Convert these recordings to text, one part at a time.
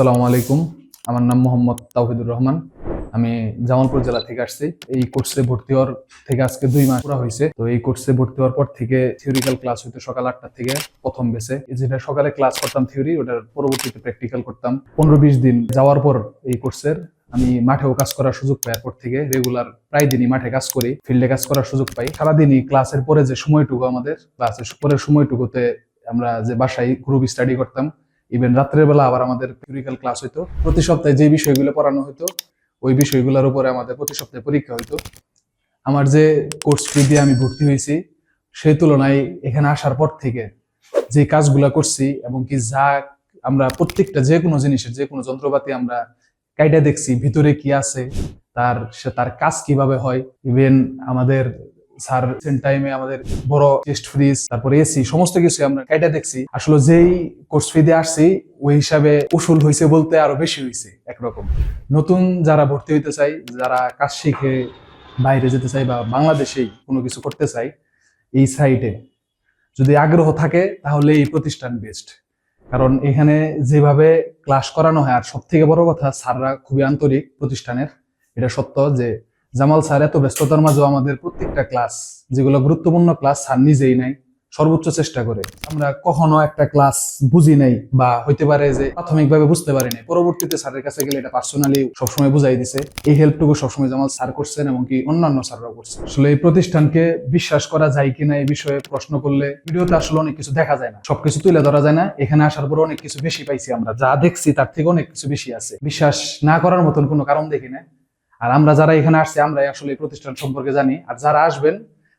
আসসালামু আলাইকুম। আমার নাম মোহাম্মদ তাওহিদুর রহমান। আমি জামালপুর জেলা থেকে আসছি। এই কোর্সে ভর্তি হওয়ার থেকে আজকে দুই মাস পুরা হয়েছে। তো এই কোর্সে ভর্তি হওয়ার পর থেকে থিওরিক্যাল ক্লাস হইতো সকাল আটটা থেকে প্রথম বেসে যেটা সকালে ক্লাস করতাম থিওরি ওটার পরবর্তীতে প্র্যাকটিক্যাল করতাম। পনেরো বিশ দিন যাওয়ার পর এই কোর্সের আমি মাঠেও কাজ করার সুযোগ পাই। এরপর থেকে রেগুলার প্রায় দিনই মাঠে কাজ করি ফিল্ডে কাজ করার সুযোগ পাই। সারাদিনই ক্লাসের পরে যে সময়টুকু আমাদের ক্লাসের পরের সময়টুকুতে আমরা যে বাসায় গ্রুপ স্টাডি করতাম ইভেন রাত্রের বেলা আবার আমাদের থিওরিক্যাল ক্লাস হইতো। প্রতি সপ্তাহে যে বিষয়গুলো পড়ানো হতো ওই বিষয়গুলোর উপরে আমাদের প্রতি সপ্তাহে পরীক্ষা হইতো। আমার যে কোর্স ফি দিয়ে আমি ভর্তি হয়েছি, সেই তুলনায় এখানে আসার পর থেকে যে কাজগুলা করছি এবং কি যা আমরা প্রত্যেকটা যে কোনো জিনিসের, যে কোনো যন্ত্রপাতি আমরা কাইটা দেখছি, ভিতরে কি আছে, তার সে, তার কাজ কীভাবে হয় ইভেন আমাদের স্যার টাইমে আমাদের বড় টেস্ট ফ্রিজ তারপরে এসি সমস্ত কিছু আমরা কাইটা দেখছি। আসলে যেই কোর্স ফি দিয়ে আসছি, ওই হিসাবে উসুল হয়েছে বলতে আরও বেশি হয়েছে একরকম। নতুন যারা ভর্তি হইতে চাই, যারা কাজ শিখে বাইরে যেতে চাই বা বাংলাদেশেই কোনো কিছু করতে চাই, এই সাইটে যদি আগ্রহ থাকে, তাহলে এই প্রতিষ্ঠান বেস্ট কারণ এখানে যেভাবে ক্লাস করানো হয়, আর সব থেকে বড় কথা, স্যাররা খুবই আন্তরিক প্রতিষ্ঠানের। এটা সত্য যে জামাল স্যার এত ব্যস্ততার মাঝেও আমাদের প্রত্যেকটা ক্লাস, যেগুলো গুরুত্বপূর্ণ ক্লাস, স্যার নিজেই নাই সর্বোচ্চ চেষ্টা করে। আমরা কখনো একটা ক্লাস বুঝি নাই বা হইতে পারে যে প্রাথমিকভাবে বুঝতে পারি নাই। পরবর্তীতে স্যারের কাছে গেলে এটা পার্সোনালি সবসময় বুঝাই দিছে। এই হেল্পটুকু সবসময় জামাল স্যার করছেন এবং কি অন্যান্য স্যাররাও করছেন। আসলে এই প্রতিষ্ঠানকে বিশ্বাস করা যায় কিনা এই বিষয়ে প্রশ্ন করলে ভিডিওতে আসলে অনেক কিছু দেখা যায় না। সবকিছু তুলে ধরা যায় না। এখানে আসার পর অনেক কিছু বেশি পাইছি আমরা। যা দেখছি তার থেকে অনেক কিছু বেশি আছে। বিশ্বাস না করার মতন কোনো কারণ দেখি না আর আমরা যারা এখানে আসছি, আমরাই আসলে প্রতিষ্ঠান সম্পর্কে জানি। আর যারা আসবেন,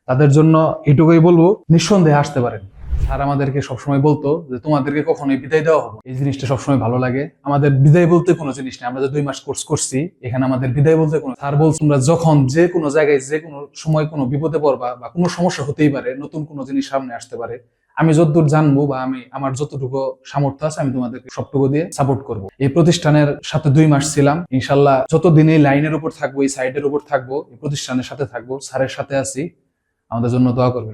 তাদের জন্য এটুকুই বলব, নিঃসন্দেহে আসতে পারেন। স্যার আমাদেরকে সবসময় বলতো যে, তোমাদেরকে কখনোই বিদায় দেওয়া হবে এই জিনিসটা সবসময় ভালো লাগে। আমাদের বিদায় বলতে কোনো জিনিস নেই। আমরা যে দুই মাস কোর্স করছি, এখানে আমাদের বিদায় বলতে কোনো স্যার বলছে, তোমরা যখন যে কোনো জায়গায়, যে কোনো সময় কোনো বিপদে পড়বা বা কোনো সমস্যা হতেই পারে, নতুন কোনো জিনিস সামনে আসতে পারে। আমি যতদূর জানব বা আমি আমার যতটুকু সামর্থ্য আছে, আমি তোমাদেরকে সবটুকু দিয়ে সাপোর্ট করব। এই প্রতিষ্ঠানের সাথে দুই মাস ছিলাম। ইনশাল্লাহ যতদিন এই লাইনের উপর থাকব, এই সাইডের উপর থাকব, এই প্রতিষ্ঠানের সাথে থাকব, স্যারের সাথে আছি। আমাদের জন্য দোয়া করবেন।